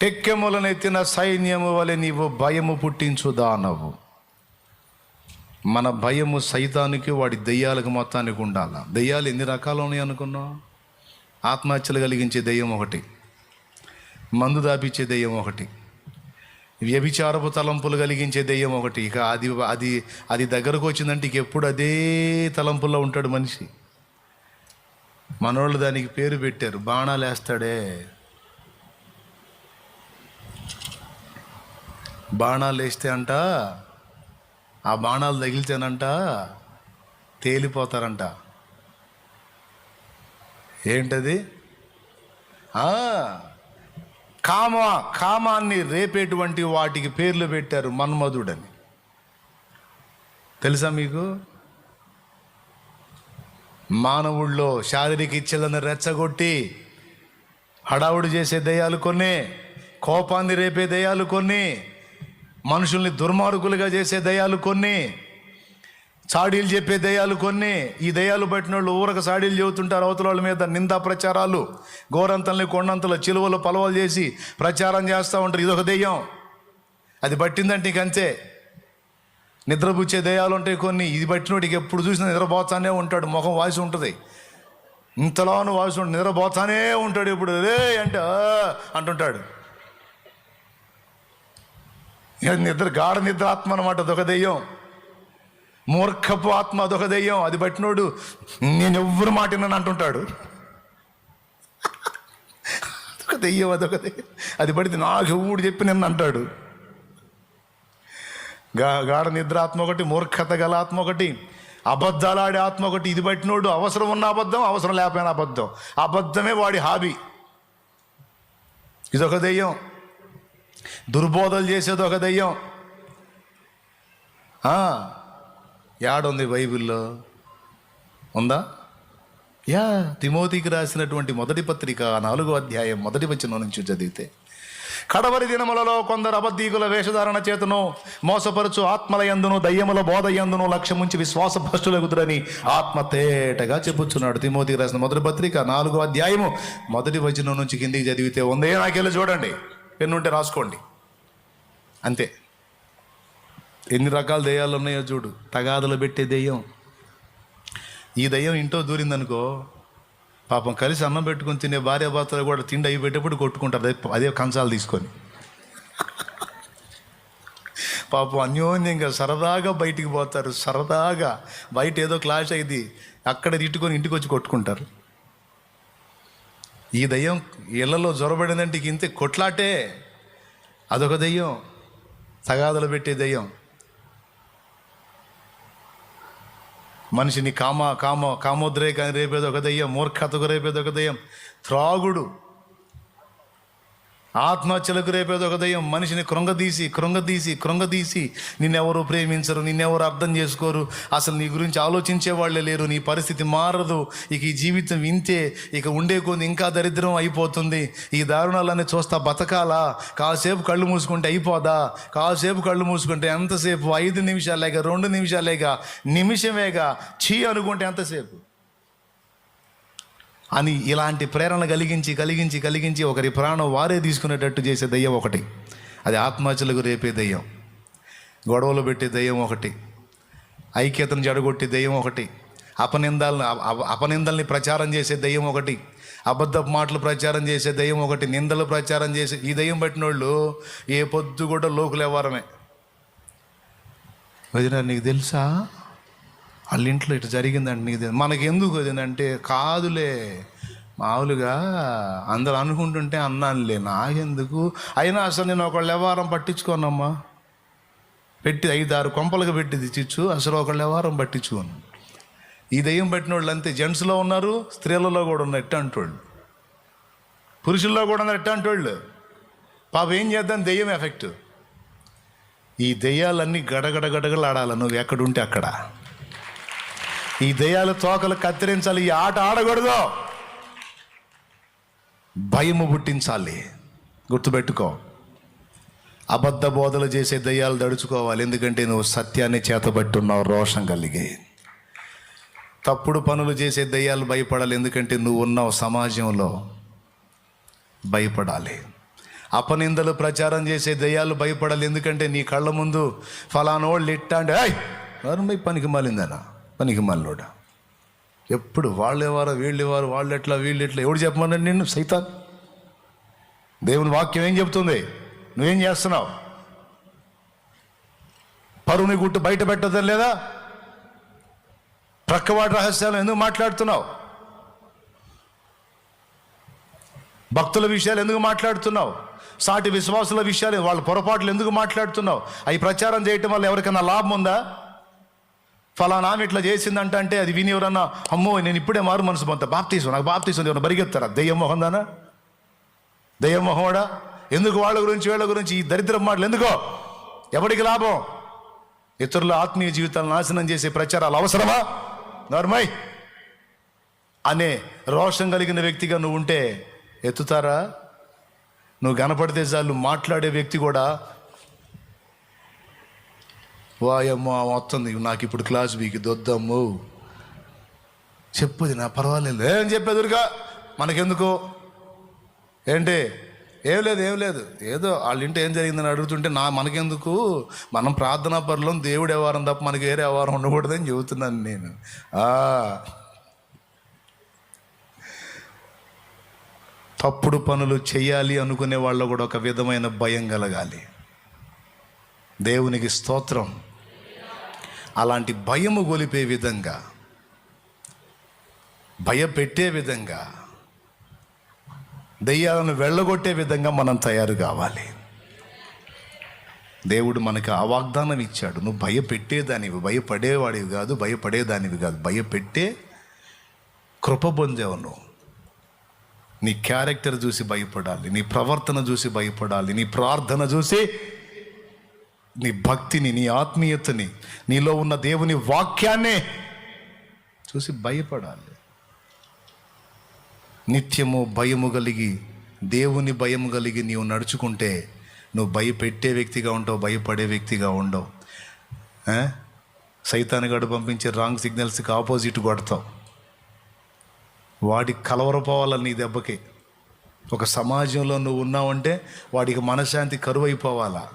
టెక్కెములనెత్తిన సైన్యము వలె నీవు భయము పుట్టించు దానవు. మన భయము సైతానికి వాడి దెయ్యాలకు మొత్తానికి ఉండాల? దెయ్యాలు ఎన్ని రకాలు ఉన్నాయి అనుకున్నావు? ఆత్మహత్యలు కలిగించే దెయ్యం ఒకటి. మందు దాపించే దెయ్యం ఒకటి. వ్యభిచారపు తలంపులు కలిగించే దెయ్యం ఒకటి. ఇక అది అది అది దగ్గరకు వచ్చిందంటే ఇక ఎప్పుడు అదే తలంపుల్లో ఉంటాడు మనిషి. మనోళ్ళు దానికి పేరు పెట్టారు. బాణాలు వేస్తాడే బాణాలు వేస్తే అంట ఆ బాణాలు తగిలితేనంట తేలిపోతారంట. ఏంటది? కామ కామాన్ని రేపేటువంటి వాటికి పేర్లు పెట్టారు మన్మధుడని. తెలుసా మీకు? మానవుల్లో శారీరక ఇచ్చలను రెచ్చగొట్టి హడావుడి చేసే దయ్యాలు కొన్ని కోపాన్ని రేపే దయ్యాలు కొన్ని మనుషుల్ని దుర్మార్గులుగా చేసే దయాలు కొన్ని చాడీలు చెప్పే దయ్యాలు కొన్ని. ఈ దయ్యాలు పట్టిన వాళ్ళు ఊరక సాడీలు చెబుతుంటారు అవతల వాళ్ళ మీద నిందా ప్రచారాలు గోరంతల్ని కొండంతలు చిలువలు పలవలు చేసి ప్రచారం చేస్తూ ఉంటారు. ఇదొక దెయ్యం. అది పట్టిందంటే నీకు అంతే. నిద్రపుచ్చే దయ్యాలు ఉంటాయి కొన్ని. ఇది పట్టినోడికి ఎప్పుడు చూసినా నిద్రపోతానే ఉంటాడు. ముఖం వాసి ఉంటుంది. ఇంతలోనూ వాసి ఉంటుంది నిద్రపోతానే ఉంటాడు ఇప్పుడు రే అంటే అంటుంటాడు. నిద్ర గాఢ నిద్ర ఆత్మ అనమాట అదొక దెయ్యం. మూర్ఖపు ఆత్మ అదొక దెయ్యం. అది పట్టినోడు నేను ఎవ్వరు మాట అంటుంటాడు. అదొక దెయ్యం అదొక దెయ్యం. అది పడితే నాకు ఎవడు చెప్పి నిన్ను అంటాడు. గా గాఢ నిద్ర ఆత్మ ఒకటి మూర్ఖత గల ఆత్మ ఒకటి అబద్ధాలాడే ఆత్మ ఒకటి. ఇది పట్టినోడు అవసరం ఉన్న అబద్ధం అవసరం లేకపోయిన అబద్ధం. అబద్ధమే వాడి హాబీ. ఇదొక దెయ్యం. దుర్బోధలు చేసేది ఒక దెయ్యం. ఆ, యాడుంది బైబిల్లో? ఉందా? యా తిమోతికి రాసినటువంటి మొదటి పత్రిక నాలుగో అధ్యాయం మొదటి వచనం నుంచి చదివితే కడవరి దినములలో కొందరు అబద్ధీకుల వేషధారణ చేతను మోసపరుచు ఆత్మల యందును దయ్యముల బోధ ఎందును లక్ష్యముంచి విశ్వాస భ్రష్టులగుదురని ఆత్మ తేటగా చెప్పుచున్నాడు. తిమోతికి రాసిన మొదటి పత్రిక నాలుగో అధ్యాయము మొదటి వచనం నుంచి కిందికి చదివితే ఉందే. నాకెళ్ళి చూడండి. పెన్నుంటే రాసుకోండి. అంతే. ఎన్ని రకాల దెయ్యాలు ఉన్నాయో చూడు. తగాదులు పెట్టే దెయ్యం. ఈ దెయ్యం ఇంట్లో దూరిందనుకో పాపం కలిసి అన్నం పెట్టుకుని తినే భార్య భర్తలు కూడా తిండి అవి పెట్టేప్పుడు కొట్టుకుంటారు. అదే కంచాలు తీసుకొని. పాపం అన్యోన్యంగా సరదాగా బయటికి పోతారు. సరదాగా. బయట ఏదో క్లాష్ అయింది అక్కడ తిట్టుకొని ఇంటికి వచ్చి కొట్టుకుంటారు. ఈ దయ్యం ఇళ్ళలో జ్వరబడిందంటే ఇంతే. కొట్లాటే. అదొక దయ్యం. తగాదలు పెట్టే దయ్యం. మనిషిని కామ కామ కామోద్రేకాన్ని రేపేది ఒక దయ్యం మూర్ఖతకు రేపేది ఒక దయ్యం. త్రాగుడు. ఆత్మహత్యలకు రేపేది ఒక దయ్యం. మనిషిని కృంగదీసి కృంగదీసి కృంగదీసి. నిన్నెవరు ప్రేమించరు నిన్నెవరు అర్థం చేసుకోరు. అసలు నీ గురించి ఆలోచించే వాళ్ళే లేరు నీ పరిస్థితి మారదు. ఇక ఈ జీవితం ఇంతే ఇక ఉండే కొన్ని ఇంకా దరిద్రం అయిపోతుంది. ఈ దారుణాలన్నీ చూస్తా బతకాలా? కాసేపు కళ్ళు మూసుకుంటే అయిపోదా? కాసేపు కళ్ళు మూసుకుంటే ఎంతసేపు? ఐదు నిమిషాలేగా రెండు నిమిషాలేగా నిమిషమేగా? చీ అనుకుంటే ఎంతసేపు? అని ఇలాంటి ప్రేరణ కలిగించి కలిగించి కలిగించి ఒకరి ప్రాణం వారే తీసుకునేటట్టు చేసే దయ్యం ఒకటి. అది ఆత్మహత్యలకు రేపే దయ్యం. గొడవలు పెట్టే దయ్యం ఒకటి. ఐక్యతను జడగొట్టే దయ్యం ఒకటి. అపనిందాలను అపనిందల్ని ప్రచారం చేసే దయ్యం ఒకటి. అబద్ధపు మాటలు ప్రచారం చేసే దయ్యం ఒకటి. నిందలు ప్రచారం చేసే ఈ దయ్యం పట్టిన వాళ్ళు ఏ పొద్దు కూడా లోకులు ఎవ్వరమే వదిన నీకు తెలుసా? వాళ్ళ ఇంట్లో ఇటు జరిగిందంటే నీకు తెలు- మనకి ఎందుకు వదినంటే కాదులే. మామూలుగా అందరు అనుకుంటుంటే అన్నానులే నాకెందుకు? అయినా అసలు నేను ఒకళ్ళు వ్యవహారం పట్టించుకోనమ్మా. పెట్టి ఐదు ఆరు కొంపలుగా పెట్టి చిచ్చు అసలు ఒకళ్ళు వ్యవహారం పట్టించుకోను. ఈ దెయ్యం పెట్టిన వాళ్ళు అంతే జెంట్స్లో ఉన్నారు స్త్రీలలో కూడా ఉన్నారు ఎట్ట అంటోళ్ళు? పురుషుల్లో కూడా ఉన్నారు ఎట్ట అంటోళ్ళు? పాప ఏం చేద్దాం దెయ్యం ఎఫెక్ట్. ఈ దెయ్యాలన్నీ గడగడ గడగడలాడాల నువ్వు ఎక్కడుంటే అక్కడ. ఈ దెయ్యాల తోకలు కత్తిరించాలి ఈ ఆట ఆడకూడదు. భయము పుట్టించాలి. గుర్తుపెట్టుకో. అబద్ధ బోధలు చేసే దయ్యాలు దడుచుకోవాలి. ఎందుకంటే నువ్వు సత్యాన్ని చేతబట్టున్నావు రోషం కలిగి. తప్పుడు పనులు చేసే దయ్యాలు భయపడాలి. ఎందుకంటే నువ్వు ఉన్నావు సమాజంలో భయపడాలి. అపనిందలు ప్రచారం చేసే దయ్యాలు భయపడాలి. ఎందుకంటే నీ కళ్ళ ముందు ఫలానోళ్ళు ఇట్టా అంటే పనికి మాలిందనా పనికి మాలినోడా ఎప్పుడు వాళ్ళేవారు వీళ్ళేవారు వాళ్ళు ఎట్లా వీళ్ళు ఎట్లా ఎవడు చెప్పమన్నాడు నిన్ను? సైతాన్. దేవుని వాక్యం ఏం చెప్తుంది నువ్వేం చేస్తున్నావు? పరువుని గుట్టు బయట పెట్టడం లేదా? ప్రక్కవాడి రహస్యాలు ఎందుకు మాట్లాడుతున్నావు? భక్తుల విషయాలు ఎందుకు మాట్లాడుతున్నావు? సాటి విశ్వాసుల విషయాలు వాళ్ళ పొరపాట్లు ఎందుకు మాట్లాడుతున్నావు? అవి ప్రచారం చేయటం వల్ల ఎవరికైనా లాభం ఉందా? ఫలానా ఆమె ఇట్లా చేసిందంట అంటే అది విని ఎవరన్నా అమ్మో నేను ఇప్పుడే మారు మనసు పొంత బాప్తీసు నాకు బాప్తీసం ఎవరు బరిగెత్తారా దెయ్యం మొహం దానా? దెయ్యం మొహోడా ఎందుకు వాళ్ళ గురించి వీళ్ళ గురించి? ఈ దరిద్రం మాటలు ఎందుకో? ఎవరికి లాభం? ఇతరుల ఆత్మీయ జీవితాలను నాశనం చేసే ప్రచారాలు అవసరమా? నర్మై. అనే రోషం కలిగిన వ్యక్తిగా నువ్వు ఉంటే ఎత్తుతారా? నువ్వు కనపడితే చాలు మాట్లాడే వ్యక్తి కూడా వాయమ్మో వస్తుంది. నాకు ఇప్పుడు క్లాస్ వీకి దొద్దమ్ము. చెప్పుది నా పర్వాలేదు. ఏం చెప్పేదురుగా మనకెందుకు? ఏంటి? ఏం లేదు ఏం లేదు. ఏదో వాళ్ళ ఇంటి ఏం జరిగిందని అడుగుతుంటే నా మనకెందుకు? మనం ప్రార్థనా పనులు దేవుడు వ్యవహారం తప్ప మనకి వేరే వ్యవహారం ఉండకూడదని చెబుతున్నాను నేను. తప్పుడు పనులు చేయాలి అనుకునే వాళ్ళు కూడా ఒక విధమైన భయం కలగాలి. దేవునికి స్తోత్రం. అలాంటి భయము గొలిపే విధంగా భయపెట్టే విధంగా దెయ్యాలను వెళ్ళగొట్టే విధంగా మనం తయారు కావాలి. దేవుడు మనకు ఆ వాగ్దానం ఇచ్చాడు. నువ్వు భయపెట్టేదానివి భయపడేవాడివి కాదు భయపడేదానివి కాదు. భయపెట్టే కృప పొందేవు నువ్వు. నీ క్యారెక్టర్ చూసి భయపడాలి నీ ప్రవర్తన చూసి భయపడాలి నీ ప్రార్థన చూసి నీ భక్తిని నీ ఆత్మీయతని నీలో ఉన్న దేవుని వాక్యాన్నే చూసి భయపడాలి. నిత్యము భయము కలిగి దేవుని భయము కలిగి నీవు నడుచుకుంటే నువ్వు భయపెట్టే వ్యక్తిగా ఉంటావు భయపడే వ్యక్తిగా ఉండవు. సైతాన్ని సైతానుగాడు పంపించే రాంగ్ సిగ్నల్స్కి ఆపోజిట్ కొడతావు. వాడికి కలవరపోవాలి నీ దెబ్బకి. ఒక సమాజంలో నువ్వు ఉన్నావంటే వాడికి మనశ్శాంతి కరువైపోవాలా?